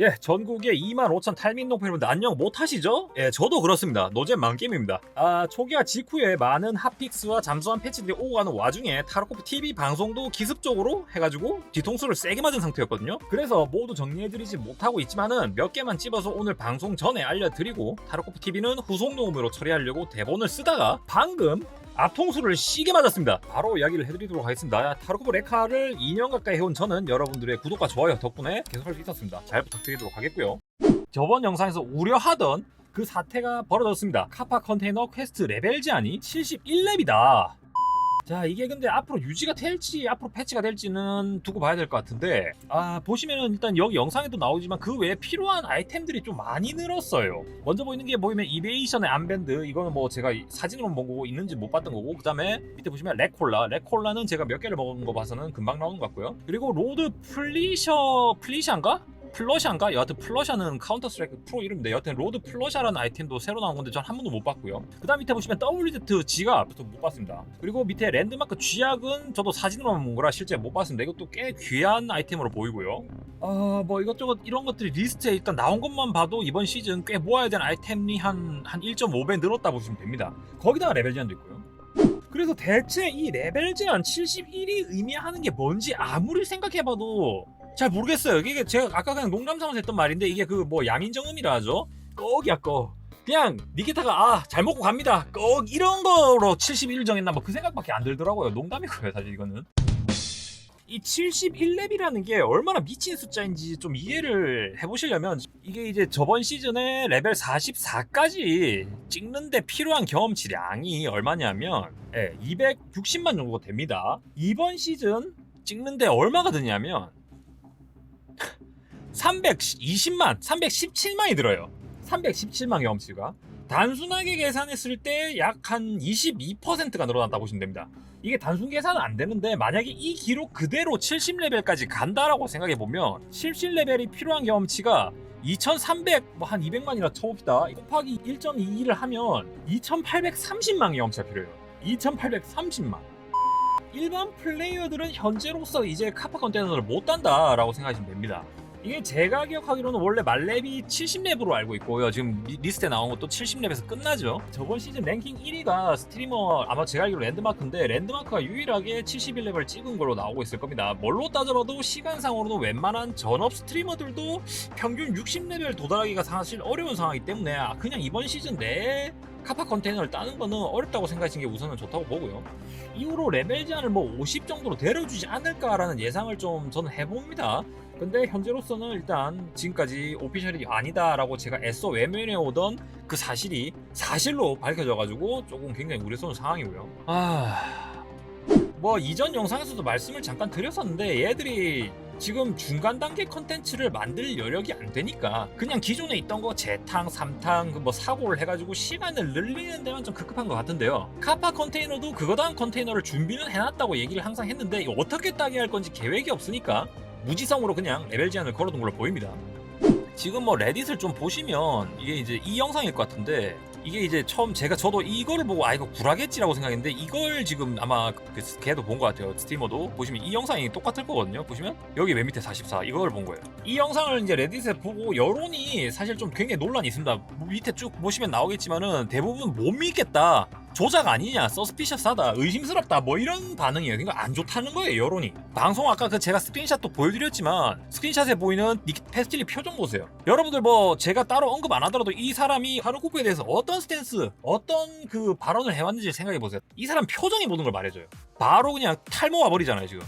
예, 전국에 2만 5천 탈민 농포 여러분들 안녕 못하시죠? 예, 저도 그렇습니다. 노잼 만게임입니다. 아, 초기화 직후에 많은 핫픽스와 잠수한 패치들이 오고 가는 와중에 타로코프 TV 방송도 기습적으로 해가지고 뒤통수를 세게 맞은 상태였거든요. 그래서 모두 정리해드리지 못하고 있지만은 몇 개만 찝어서 오늘 방송 전에 알려드리고 타로코프 TV는 후속 녹음으로 처리하려고 대본을 쓰다가 방금 앞통수를 시게 맞았습니다. 바로 이야기를 해드리도록 하겠습니다. 타로코프 레카를 2년 가까이 해온 저는 여러분들의 구독과 좋아요 덕분에 계속할 수 있었습니다. 잘 부탁드리도록 하겠고요. 저번 영상에서 우려하던 그 사태가 벌어졌습니다. 카파 컨테이너 퀘스트 레벨 제한이 71렙이다. 자 이게 근데 앞으로 유지가 될지 앞으로 패치가 될지는 두고 봐야 될 것 같은데 아 보시면은 일단 여기 영상에도 나오지만 그 외에 필요한 아이템들이 좀 많이 늘었어요. 먼저 보이는 게 보이면 이베이션의 암밴드 이거는 뭐 제가 사진으로 보고 있는지 못 봤던 거고 그 다음에 밑에 보시면 레콜라. 레콜라는 제가 몇 개를 먹은 거 봐서는 금방 나오는 것 같고요. 그리고 로드 플리셔 플리샤인가? 플러샤인가? 여하튼 플러샤는 카운터 스트라이크 프로 이름인데 여하튼 로드 플러샤라는 아이템도 새로 나온 건데 전 한 번도 못 봤고요. 그 다음 밑에 보시면 WZ 지갑도 못 봤습니다. 그리고 밑에 랜드마크 쥐약은 저도 사진으로만 본 거라 실제 못 봤습니다. 이것도 꽤 귀한 아이템으로 보이고요. 어, 뭐 이것저것 이런 것들이 리스트에 일단 나온 것만 봐도 이번 시즌 꽤 모아야 되는 아이템이 한, 한 1.5배 늘었다 보시면 됩니다. 거기다가 레벨 제한도 있고요. 그래서 대체 이 레벨 제한 71이 의미하는 게 뭔지 아무리 생각해봐도 잘 모르겠어요. 이게 제가 아까 그냥 농담 삼아서 했던 말인데 이게 그뭐 야민정음이라 하죠. 꺽이야 꺽. 그냥 니키타가 아 잘 먹고 갑니다. 꺽 이런 거로 71을 정했나 뭐 그 생각밖에 안 들더라고요. 농담이고요 사실 이거는. 이 71렙이라는 게 얼마나 미친 숫자인지 좀 이해를 해보시려면 이게 이제 저번 시즌에 레벨 44까지 찍는데 필요한 경험치량이 얼마냐면 예, 260만 정도 됩니다. 이번 시즌 찍는데 얼마가 드냐면 320만, 317만이 들어요. 317만 경험치가. 단순하게 계산했을 때 약 한 22%가 늘어났다 보시면 됩니다. 이게 단순 계산은 안 되는데 만약에 이 기록 그대로 70레벨까지 간다라고 생각해 보면 70레벨이 필요한 경험치가 2300, 뭐 한 200만이라 쳐봅시다. 곱하기 1.22를 하면 2830만 경험치가 필요해요. 2830만. 일반 플레이어들은 현재로서 이제 카파 컨테이너를 못 단다라고 생각하시면 됩니다. 이게 제가 기억하기로는 원래 말렙이 70렙으로 알고 있고요. 지금 리- 리스트에 나온 것도 70렙에서 끝나죠. 저번 시즌 랭킹 1위가 스트리머 아마 제가 알기로 랜드마크인데 랜드마크가 유일하게 71렙을 찍은 걸로 나오고 있을 겁니다. 뭘로 따져봐도 시간상으로는 웬만한 전업 스트리머들도 평균 60레벨 도달하기가 사실 어려운 상황이기 때문에 아, 그냥 이번 시즌 내에 카파 컨테이너를 따는 거는 어렵다고 생각하시는 게 우선은 좋다고 보고요. 이후로 레벨 제한을 뭐 50 정도로 내려주지 않을까라는 예상을 좀 저는 해봅니다. 근데 현재로서는 일단 지금까지 오피셜이 아니다라고 제가 애써 외면해 오던 그 사실이 사실로 밝혀져가지고 조금 굉장히 우려스러운 상황이고요. 아, 뭐 이전 영상에서도 말씀을 잠깐 드렸었는데 얘들이 지금 중간 단계 컨텐츠를 만들 여력이 안 되니까 그냥 기존에 있던 거 재탕, 삼탕, 그 뭐 사고를 해가지고 시간을 늘리는 데만 좀 급급한 것 같은데요. 카파 컨테이너도 그거 다음 컨테이너를 준비는 해놨다고 얘기를 항상 했는데 어떻게 따게 할 건지 계획이 없으니까 무지성으로 그냥 레벨 제한을 걸어둔 걸로 보입니다. 지금 뭐 레딧을 좀 보시면 이게 이제 이 영상일 것 같은데 이게 이제 처음 제가 저도 이거를 보고 아 이거 구라겠지라고 생각했는데 이걸 지금 아마 그 걔도 본 것 같아요. 스트리머도. 보시면 이 영상이 똑같을 거거든요. 보시면 여기 맨 밑에 44 이걸 본 거예요. 이 영상을 이제 레딧에 보고 여론이 사실 좀 굉장히 논란이 있습니다. 밑에 쭉 보시면 나오겠지만은 대부분 못 믿겠다 조작 아니냐 서스피셔스하다 의심스럽다 뭐 이런 반응이에요. 그러니까 안 좋다는 거예요 여론이. 방송 아까 그 제가 스크린샷도 보여드렸지만 스크린샷에 보이는 니키 페스틸리 표정 보세요. 여러분들 뭐 제가 따로 언급 안 하더라도 이 사람이 하루코프에 대해서 어떤 스탠스 어떤 그 발언을 해왔는지 생각해 보세요. 이 사람 표정이 모든 걸 말해줘요. 바로 그냥 탈모 와버리잖아요 지금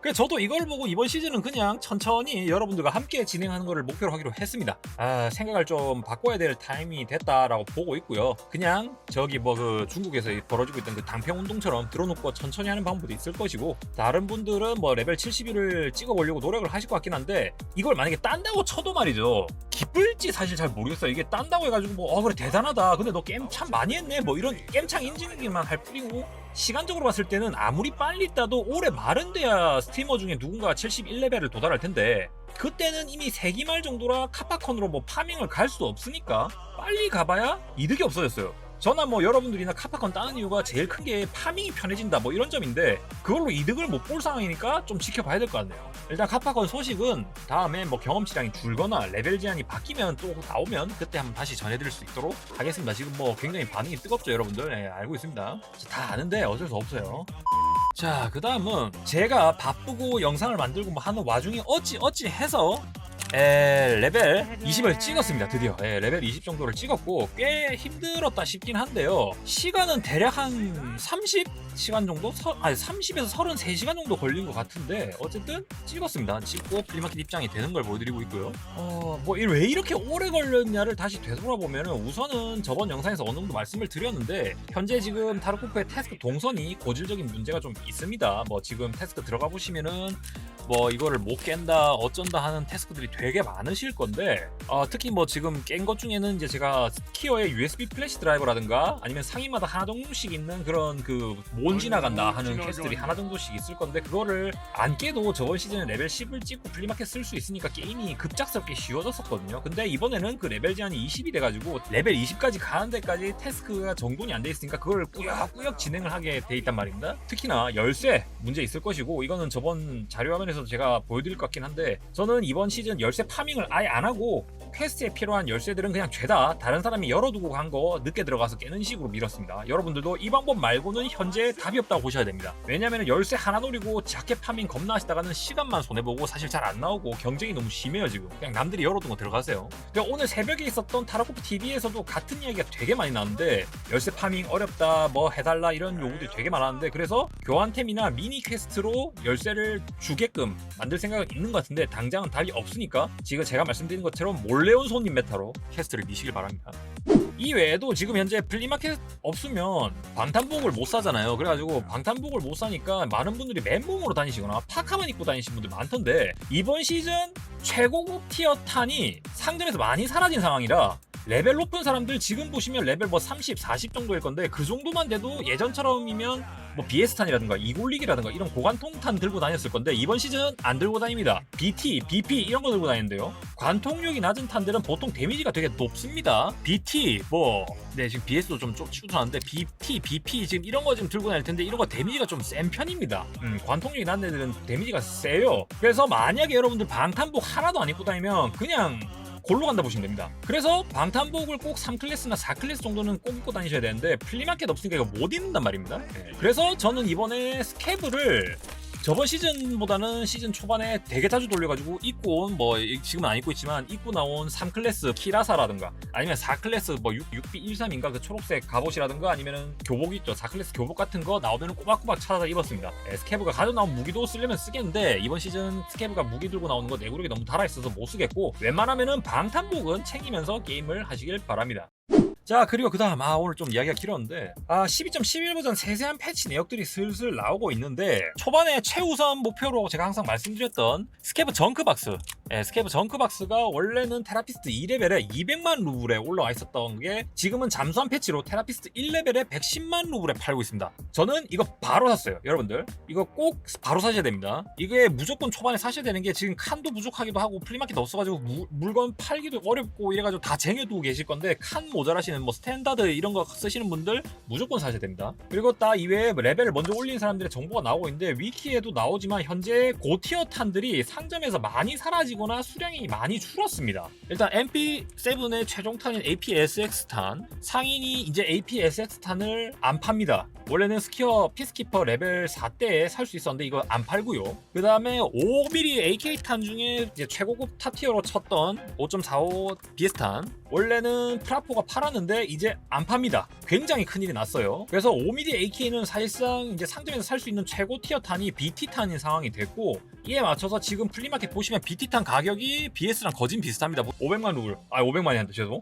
그래서 저도 이걸 보고 이번 시즌은 그냥 천천히 여러분들과 함께 진행하는 것을 목표로 하기로 했습니다. 아, 생각을 좀 바꿔야 될 타임이 됐다라고 보고 있고요. 그냥 저기 뭐 그 중국에서 벌어지고 있던 그 당평 운동처럼 들어놓고 천천히 하는 방법도 있을 것이고 다른 분들은 뭐 레벨 71을 찍어보려고 노력을 하실 것 같긴 한데 이걸 만약에 딴다고 쳐도 말이죠. 기쁠지 사실 잘 모르겠어요. 이게 딴다고 해가지고 뭐 어 그래 대단하다. 근데 너 게임 참 많이 했네. 뭐 이런 게임창 인증기만 할 뿐이고 시간적으로 봤을 때는 아무리 빨리 따도 올해 말은 돼야 스트리머 중에 누군가 71레벨을 도달할 텐데 그때는 이미 세기말 정도라 카파콘으로 뭐 파밍을 갈 수 없으니까 빨리 가봐야 이득이 없어졌어요. 저나 뭐 여러분들이나 카파콘 따는 이유가 제일 큰 게 파밍이 편해진다 뭐 이런 점인데 그걸로 이득을 못 볼 상황이니까 좀 지켜봐야 될 것 같네요. 일단 카파콘 소식은 다음에 뭐 경험치량이 줄거나 레벨 제한이 바뀌면 또 나오면 그때 한번 다시 전해드릴 수 있도록 하겠습니다. 지금 뭐 굉장히 반응이 뜨겁죠 여러분들 네, 알고 있습니다. 다 아는데 어쩔 수 없어요. 자, 그 다음은 제가 바쁘고 영상을 만들고 뭐 하는 와중에 어찌 어찌 해서 에, 레벨 20을 찍었습니다. 드디어 예, 레벨 20 정도를 찍었고 꽤 힘들었다 싶긴 한데요. 시간은 대략 한 30시간 정도? 서, 아니 30에서 33시간 정도 걸린 것 같은데 어쨌든 찍었습니다. 찍고 플리마켓 입장이 되는 걸 보여드리고 있고요. 어, 뭐 왜 이렇게 오래 걸렸냐를 다시 되돌아보면 우선은 저번 영상에서 어느 정도 말씀을 드렸는데 현재 지금 타르코프의 태스크 동선이 고질적인 문제가 좀 있습니다. 뭐 지금 태스크 들어가 보시면은 뭐 이거를 못 깬다 어쩐다 하는 태스크들이 되게 많으실 건데 어, 특히 뭐 지금 깬 것 중에는 이제 제가 스키어의 USB 플래시 드라이버라든가 아니면 상위마다 하나 정도씩 있는 그런 그 몬 지나간다 하는 퀘스트들이 하나 정도씩 있을 건데 그거를 안 깨도 저번 시즌에 레벨 10을 찍고 플리마켓 쓸 수 있으니까 게임이 급작스럽게 쉬워졌었거든요. 근데 이번에는 그 레벨 제한이 20이 돼가지고 레벨 20까지 가는 데까지 태스크가 정돈이 안 돼 있으니까 그걸 꾸역꾸역 진행을 하게 돼 있단 말입니다. 특히나 열쇠 문제 있을 것이고 이거는 저번 자료 화면에서 제가 보여드릴 것 같긴 한데 저는 이번 시즌 열쇠 파밍을 아예 안 하고 퀘스트에 필요한 열쇠들은 그냥 죄다 다른 사람이 열어두고 간 거 늦게 들어가서 깨는 식으로 밀었습니다. 여러분들도 이 방법 말고는 현재 답이 없다고 보셔야 됩니다. 왜냐면 열쇠 하나 노리고 자켓 파밍 겁나 하시다가는 시간만 손해보고 사실 잘 안 나오고 경쟁이 너무 심해요 지금. 그냥 남들이 열어둔 거 들어가세요. 오늘 새벽에 있었던 타라코프 TV에서도 같은 이야기가 되게 많이 나왔는데 열쇠 파밍 어렵다 뭐 해달라 이런 요구들이 되게 많았는데 그래서 교환템이나 미니 퀘스트로 열쇠를 주게끔 만들 생각은 있는 것 같은데 당장은 답이 없으니까 지금 제가 말씀드린 것처럼 몰래 온 손님 메타로 퀘스트를 미시길 바랍니다. 이 외에도 지금 현재 플리마켓 없으면 방탄복을 못 사잖아요. 그래가지고 방탄복을 못 사니까 많은 분들이 맨몸으로 다니시거나 파카만 입고 다니시는 분들 많던데 이번 시즌 최고급 티어 탄이 상점에서 많이 사라진 상황이라 레벨 높은 사람들 지금 보시면 레벨 뭐 30, 40 정도일 건데 그 정도만 돼도 예전처럼이면 뭐 BS탄이라든가 이골릭이라든가 이런 고관통탄 들고 다녔을 건데 이번 시즌 안 들고 다닙니다. BT, BP 이런 거 들고 다니는데요. 관통력이 낮은 탄들은 보통 데미지가 되게 높습니다. BT 뭐 네, 지금 BS도 좀 추천하는데 BT, BP 지금 이런 거 지금 들고 다닐 텐데 이런 거 데미지가 좀 센 편입니다. 음, 관통력이 낮은 애들은 데미지가 세요. 그래서 만약에 여러분들 방탄복 하나도 안 입고 다니면 그냥 골로 간다 보시면 됩니다. 그래서 방탄복을 꼭 3클래스나 4클래스 정도는 꼭 입고 다니셔야 되는데 플리마켓 없으니까 이거 못 입는단 말입니다. 네. 그래서 저는 이번에 스케브를 저번 시즌보다는 시즌 초반에 되게 자주 돌려가지고 입고 온 뭐 지금은 안 입고 있지만 입고 나온 3클래스 키라사라든가 아니면 4클래스 뭐 6, 6B13인가 그 초록색 갑옷이라든가 아니면은 교복 있죠. 4클래스 교복 같은 거 나오면 꼬박꼬박 찾아서 입었습니다. 예, 스케브가 가져 나온 무기도 쓰려면 쓰겠는데 이번 시즌 스케브가 무기 들고 나오는 거 내구력이 너무 달아있어서 못 쓰겠고 웬만하면은 방탄복은 챙기면서 게임을 하시길 바랍니다 자 그리고 그 다음 아 오늘 좀 이야기가 길었는데 아 12.11 버전 세세한 패치 내역들이 슬슬 나오고 있는데 초반에 최우선 목표로 제가 항상 말씀드렸던 스케브 정크박스 예, 스케브 정크박스가 원래는 테라피스트 2레벨에 200만 루블에 올라와 있었던 게 지금은 잠수한 패치로 테라피스트 1레벨에 110만 루블에 팔고 있습니다. 저는 이거 바로 샀어요 여러분들. 이거 꼭 바로 사셔야 됩니다. 이게 무조건 초반에 사셔야 되는 게 지금 칸도 부족하기도 하고 플리마켓 없어가지고 무- 물건 팔기도 어렵고 이래가지고 다 쟁여두고 계실 건데 칸 모자라시는 뭐 스탠다드 이런 거 쓰시는 분들 무조건 사셔야 됩니다. 그리고 딱 이외에 레벨을 먼저 올린 사람들의 정보가 나오고 있는데 위키에도 나오지만 현재 고티어 탄들이 상점에서 많이 사라지 거나 수량이 많이 줄었습니다. 일단 MP7의 최종탄인 APSX 탄 상인이 이제 APSX 탄을 안 팝니다. 원래는 스키어 피스키퍼 레벨 4대에 살 수 있었는데 이거 안 팔고요. 그 다음에 5mm AK 탄 중에 최고급 타티어로 쳤던 5.45 비스탄 원래는 프라포가 팔았는데 이제 안 팝니다. 굉장히 큰일이 났어요. 그래서 5mm AK는 사실상 이제 상점에서 살 수 있는 최고 티어 탄이 BT 탄인 상황이 됐고 이에 맞춰서 지금 플리마켓 보시면 BT 탄 가격이 BS랑 거진 비슷합니다. 500만 루블, 아 500만이 한다 죄송.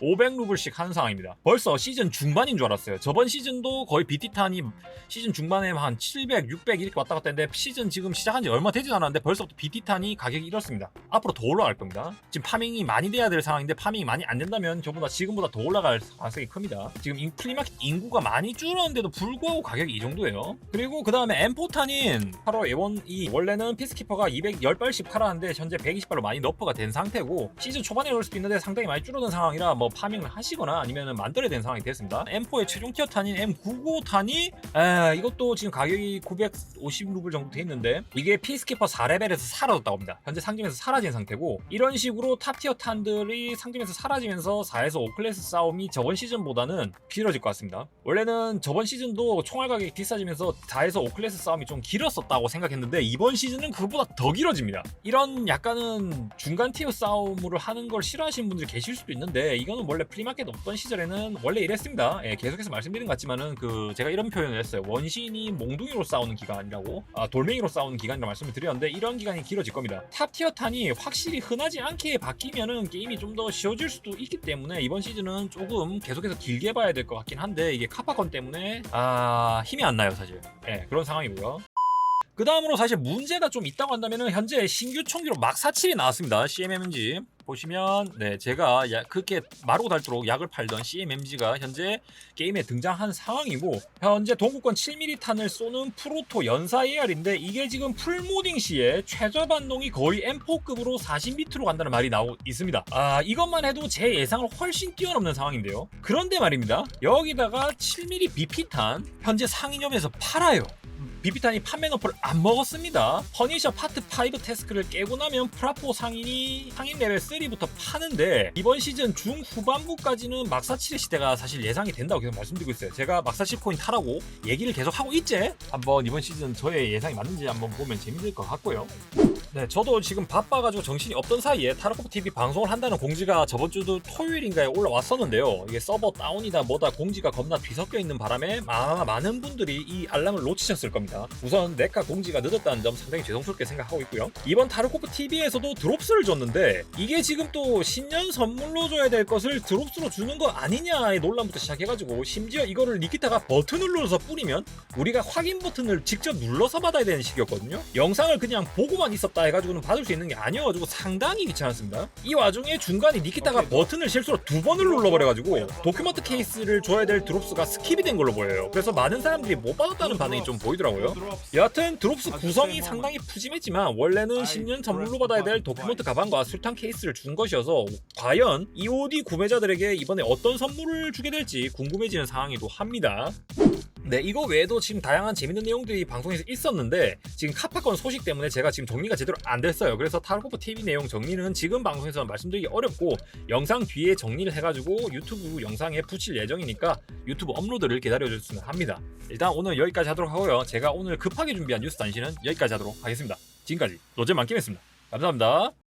500루블씩 하는 상황입니다. 벌써 시즌 중반인 줄 알았어요. 저번 시즌도 거의 BT탄이 시즌 중반에 한 700, 600 이렇게 왔다 갔다 했는데 시즌 지금 시작한 지 얼마 되지 않았는데 벌써부터 BT탄이 가격이 이렇습니다. 앞으로 더 올라갈 겁니다. 지금 파밍이 많이 돼야 될 상황인데 파밍이 많이 안 된다면 저보다 지금보다 더 올라갈 가능성이 큽니다. 지금 이 플리마켓 인구가 많이 줄었는데도 불구하고 가격이 이 정도예요. 그리고 그 다음에 M4탄인 8호 A1이 원래는 피스키퍼가 210발씩 팔았는데 현재 120발로 많이 너프가 된 상태고 시즌 초반에 올 수도 있는데 상당히 많이 줄어든 상황이라 뭐 파밍을 하시거나 아니면 만들어야 되는 상황이 됐습니다. M4의 최종 티어 탄인 M99 탄이 에, 이것도 지금 가격이 950루블 정도 돼 있는데 이게 피스키퍼 4레벨에서 사라졌다고 합니다. 현재 상점에서 사라진 상태고 이런 식으로 탑티어 탄들이 상점에서 사라지면서 4에서 5클래스 싸움이 저번 시즌보다는 길어질 것 같습니다. 원래는 저번 시즌도 총알 가격이 비싸지면서 4에서 5클래스 싸움이 좀 길었었다고 생각했는데 이번 시즌은 그것보다 더 길어집니다. 이런 약간은 중간 티어 싸움으로 하는 걸 싫어하시는 분들이 계실 수도 있는데 이 거는 원래 프리마켓 없던 시절에는 원래 이랬습니다. 예, 계속해서 말씀드린 것 같지만은 그 제가 이런 표현을 했어요. 원신이 몽둥이로 싸우는 기간이라고 아, 돌멩이로 싸우는 기간이라고 말씀을 드렸는데 이런 기간이 길어질 겁니다. 탑 티어 탄이 확실히 흔하지 않게 바뀌면은 게임이 좀 더 쉬워질 수도 있기 때문에 이번 시즌은 조금 계속해서 길게 봐야 될 것 같긴 한데 이게 카파건 때문에 아 힘이 안 나요 사실. 예, 그런 상황이고요. 그 다음으로 사실 문제가 좀 있다고 한다면 현재 신규 총기로 막 47이 나왔습니다. CMMG 보시면 네 제가 야, 그렇게 마르고 닳도록 약을 팔던 CMMG가 현재 게임에 등장한 상황이고 현재 동구권 7mm 탄을 쏘는 프로토 연사 AR인데 이게 지금 풀모딩 시에 최저 반동이 거의 M4급으로 40m로 간다는 말이 나오고 있습니다. 아 이것만 해도 제 예상을 훨씬 뛰어넘는 상황인데요. 그런데 말입니다. 여기다가 7mm BP탄 현재 상인점에서 팔아요. 비비탄이 판매 너프를 안 먹었습니다. 퍼니셔 파트 5 태스크를 깨고 나면 프라포 상인이 상인 레벨 3부터 파는데 이번 시즌 중후반부까지는 막사7의 시대가 사실 예상이 된다고 계속 말씀드리고 있어요. 제가 막사7 코인 타라고 얘기를 계속 하고 있지? 한번 이번 시즌 저의 예상이 맞는지 한번 보면 재밌을 것 같고요. 네, 저도 지금 바빠가지고 정신이 없던 사이에 타르코프 TV 방송을 한다는 공지가 저번 주도 토요일인가에 올라왔었는데요. 이게 서버 다운이다 뭐다 공지가 겁나 뒤섞여 있는 바람에 아마 많은 분들이 이 알람을 놓치셨을 겁니다. 우선 네카 공지가 늦었다는 점 상당히 죄송스럽게 생각하고 있고요. 이번 타르코프 TV에서도 드롭스를 줬는데 이게 지금 또 신년 선물로 줘야 될 것을 드롭스로 주는 거 아니냐의 논란부터 시작해가지고 심지어 이거를 니키타가 버튼을 눌러서 뿌리면 우리가 확인 버튼을 직접 눌러서 받아야 되는 식이었거든요. 영상을 그냥 보고만 있었다 해가지고는 받을 수 있는 게 아니어가지고 상당히 귀찮았습니다. 이 와중에 중간에 니키타가 버튼을 실수로 두 번을 눌러버려가지고 도큐먼트 케이스를 줘야 될 드롭스가 스킵이 된 걸로 보여요. 그래서 많은 사람들이 못 받았다는 반응이 좀 보이더라고요. 여하튼 드롭스 구성이 상당히 푸짐했지만 원래는 신년 선물로 받아야 될 도큐먼트 가방과 술탄 케이스를 준 것이어서 과연 EOD 구매자들에게 이번에 어떤 선물을 주게 될지 궁금해지는 상황이기도 합니다. 네, 이거 외에도 지금 다양한 재밌는 내용들이 방송에서 있었는데 지금 카파건 소식 때문에 제가 지금 정리가 제대로 안 됐어요. 그래서 타르코프 TV 내용 정리는 지금 방송에서 말씀드리기 어렵고 영상 뒤에 정리를 해가지고 유튜브 영상에 붙일 예정이니까 유튜브 업로드를 기다려주시면 합니다. 일단 오늘 여기까지 하도록 하고요. 제가 오늘 급하게 준비한 뉴스 단신은 여기까지 하도록 하겠습니다. 지금까지 노잼 만김했습니다. 감사합니다.